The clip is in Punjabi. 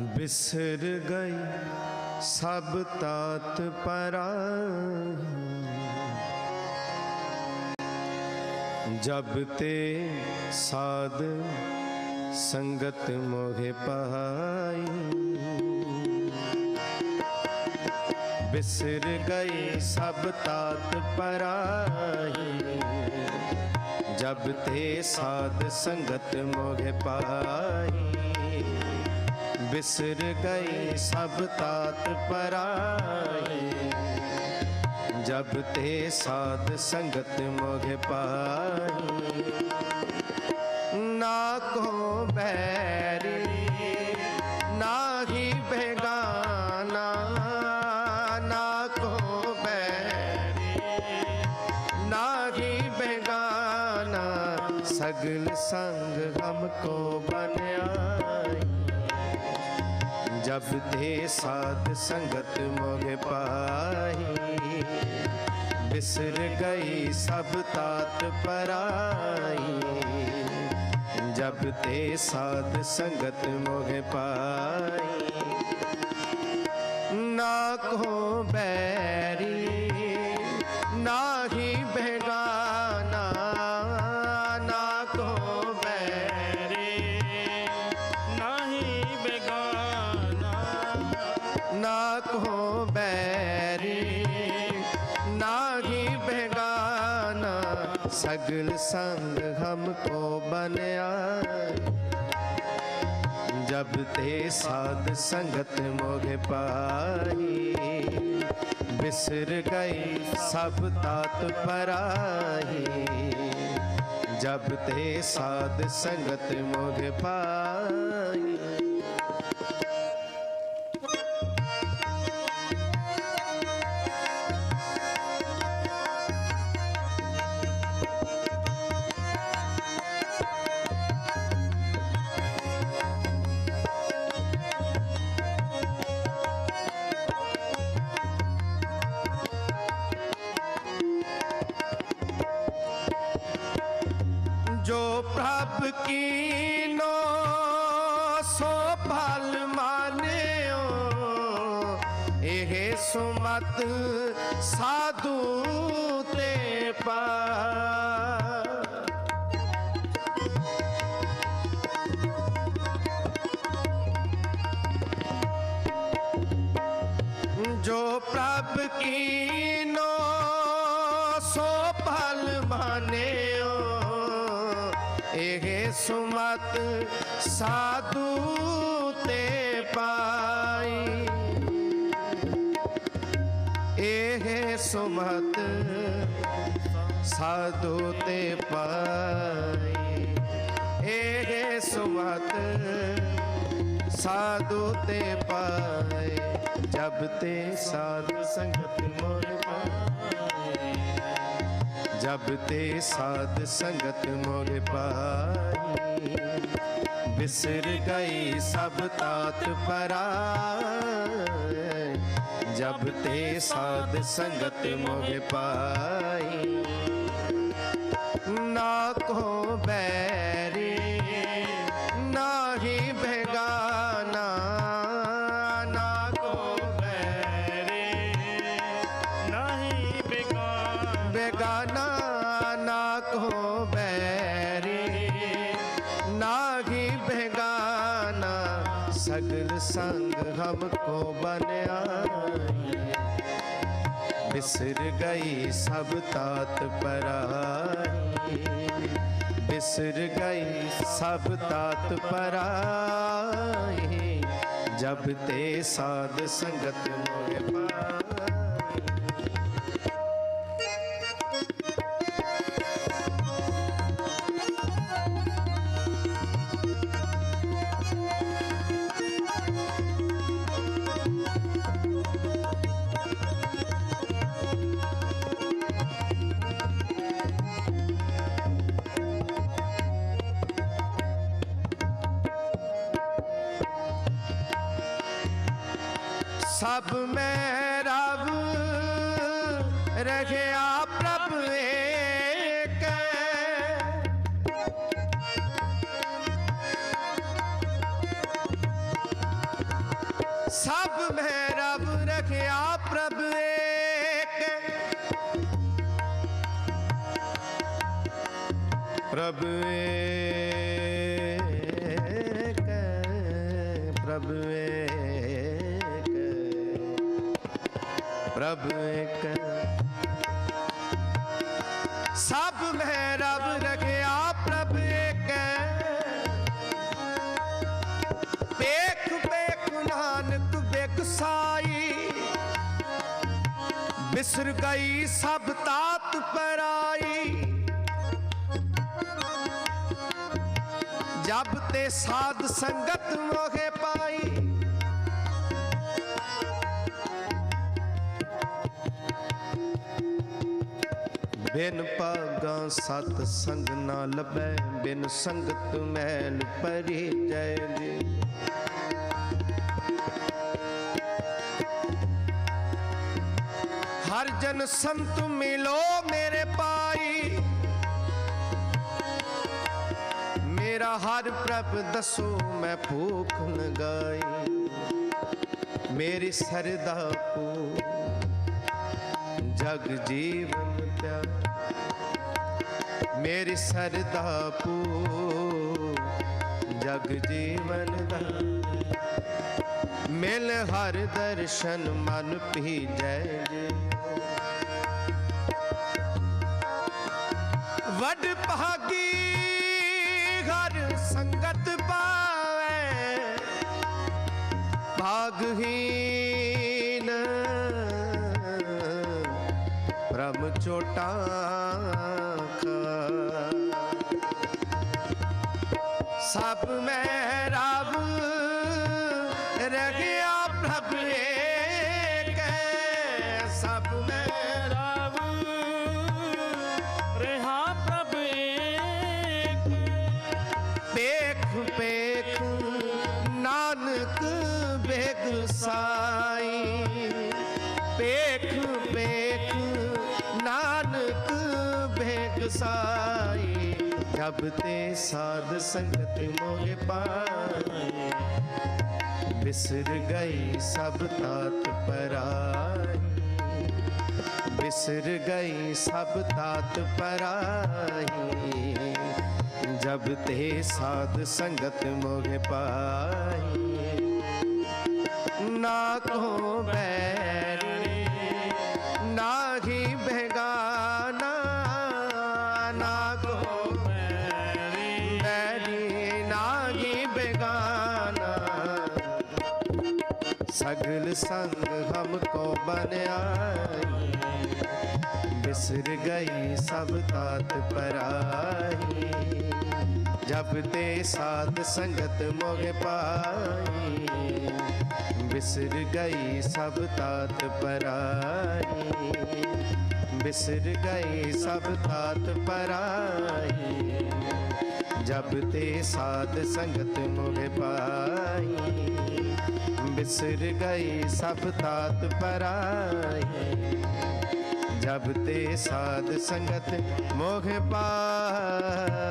ਬਿਸਰ ਗਈ, ਸਭ ਤਾਤ ਪਰਾਈ। ਜਬ ਤੇ ਸਾਧ ਸੰਗਤ ਮੋਹਿ ਪਾਈ, ਬਿਸਰ ਗਈ, ਸਭ ਤਾਤ ਪਰਾਈ। ਜਬ ਤੇ ਸਾਧ ਸੰਗਤ ਮੋਹਿ ਪਾਈ ਬਿਸਰ ਗਈ ਸਭ ਤਾਤ ਪਰਾਈ ਜਬ ਤੇ ਸਾਧ ਸੰਗਤ ਮੋਹਿ ਪਾਈ ਨਾ ਕੋ ਬੈਰੀ, ਨਾਹੀ ਬੇਗਾਨਾ। ਨਾ ਕੋ ਬੈਰੀ, ਨਾਹੀ ਬੇਗਾਨਾ। ਸਗਲ ਸੰਗ ਹਮਕੋ ਬਨਿਆਈ ਜਬ ਤੇ ਸਾਧ ਸੰਗਤ ਮੋਹਿ ਪਾਈ ਬਿਸਰ ਗਈ ਸਭ ਤਾਤ ਪਰਾਈ। ਜਬ ਤੇ ਸਾਧ ਸੰਗਤ ਮੋਹਿ ਪਾਈ ਨਾ ਬੈਰੀ ਨਾਹੀ ਬੇਗਾਨਾ, ਸਗਲ ਸੰਗ ਹਮਕੋ ਬਨਿਆ। ਜਬ ਤੇ ਸਾਧ ਸੰਗਤ ਮੋਹਿ ਪਾਈ, ਬਿਸਰ ਗਈ ਸਭ ਤਾਤ ਪਰਾਈ। ਜਬ ਤੇ ਸਾਧ ਸੰਗਤ ਮੋਹਿ ਪਾਈ ਪ੍ਰਭ ਕੀਨੋ ਸੋ ਭਲ ਮਾਨਿਓ। ਇਹ ਸੁਮਤ ਸਾਧੂ ਤੇ ਪਾ ਜੋ ਪ੍ਰਭ ਕੀ ਇਹ ਸੁਮਤ ਸਾਧੂ ਤੇ ਪਾਈ। ਇਹ ਸੁਮਤ ਸਾਧੂ ਤੇ ਪਾਈ। ਇਹ ਸੁਮਤ ਸਾਧੂ ਤੇ ਪਾਏ ਜਬ ਤੇ ਸਾਧ ਸੰਗਤ ਮੋਰ ਜਬ ਤੇ ਸਾਧ ਸੰਗਤ ਮੋਰ ਪਾਈ ਬਿਸਰ ਗਈ ਸਭ ਤਾਤ ਪਰਾਏ ਜਬ ਤੇ ਸਾਧ ਸੰਗਤ ਮੋਹ ਪਾਈ ਨਾ ਕੋ ਬੈ संग हमको बनिया बिसर गई सब तात पराई बिसर गई सब तात पराई जब ते साध संगत मोहे पाई ਸਭ ਮੈਂ ਰਵ ਰਹਿਆ ਪ੍ਰਭ ਏਕ। ਸਭ ਮੈਂ ਰਵ ਰਖਿਆ ਪ੍ਰਭ ਏਕ। ਪ੍ਰਭ ਏਕ ਪ੍ਰਭ ਏਕ ਪ੍ਰਭ ਏਕ ਸਭ ਮੈਂ ਰਬ ਰਖਿਆ, ਪ੍ਰਭ ਏਕ ਵੇਖ ਵੇਖ ਨਾਨਕ, ਵੇਖ ਸਾਈ। ਬਿਸਰ ਗਈ ਸਭ ਤਾਤ ਪਰਾਈ। ਜਬ ਤੇ ਸਾਧ ਸੰਗਤ ਮੋਹਿ ਪਾਈ। ਬਿਨ ਭਾਗਾ ਸਤ ਸੰਗ ਨਾ ਲਬੈ ਬਿਨ ਸੰਗਤ ਮੈਲ ਪਰੇ ਜੈ ਜੀ ਹਰ ਜਨ ਸੰਤ ਮਿਲੋ ਮੇਰੇ ਪਾਈ ਮੇਰਾ ਹਰ ਪ੍ਰਭ ਦਸੋ, ਮੈਂ ਭੂਖ ਲਗਾਈ। ਮੇਰੀ ਸਰਦਾ ਪੂ ਜਗ ਜੀਵਨ ਪਿਆ ਮੇਰੀ ਸਰਦਾ ਪੂ ਜਗ ਜੀਵਨ ਦਾ। ਮਿਲ ਹਰ ਦਰਸ਼ਨ ਮਨ ਭੀਜੈ ਜੀ। ਵੱਡ ਭਾਗੀ ਹਰ ਸੰਗਤ ਪਾਵੇ। ਭਾਗਹੀਨ ਚੋਟਾ ਕਾ ਸਭ ਮੈਂ ਰਬ ਰਗਿਆ ਪ੍ਰਭ ਏਕ ਬੇਗ ਜਬ ਤੇ ਸਾਧ ਸੰਗਤ ਮੋਹਿ ਪਾਈ। ਬਿਸਰ ਗਈ ਸਭ ਤਾਤ ਪਰਾਈ। ਬਿਸਰ ਗਈ ਸਭ ਤਾਤ ਪਰਾਈ। ਜਬ ਤੇ ਸਾਧ ਸੰਗਤ ਮੋਹਿ ਪਾਈ। ਨਾ ਕੋ ਬੈਰੀ ਨਾ ਕੋ ਮੈਰੀ ਬੈਰੀ ਨਾ ਹੀ ਬੇਗਾਨਾ ਸਗਲ ਸੰਗ ਹਮਕੋ ਬਨਆਈ ਬਿਸਰ ਗਈ ਸਭ ਤਾਤ ਬਿਸਰ ਗਈ ਸਭ ਤਾਤ ਪਰਾਈ ਬਿਸਰ ਗਈ ਸਭ ਤਾਤ ਪਰਾਈ ਜਬ ਤੇ ਸਾਧ ਸੰਗਤ ਮੋਹਿ ਪਾਈ ਬਿਸਰ ਗਈ ਸਭ ਤਾਤ ਪਰਾਈ ਜਬ ਤੇ ਸਾਧ ਸੰਗਤ ਮੋਹ ਪਾਈ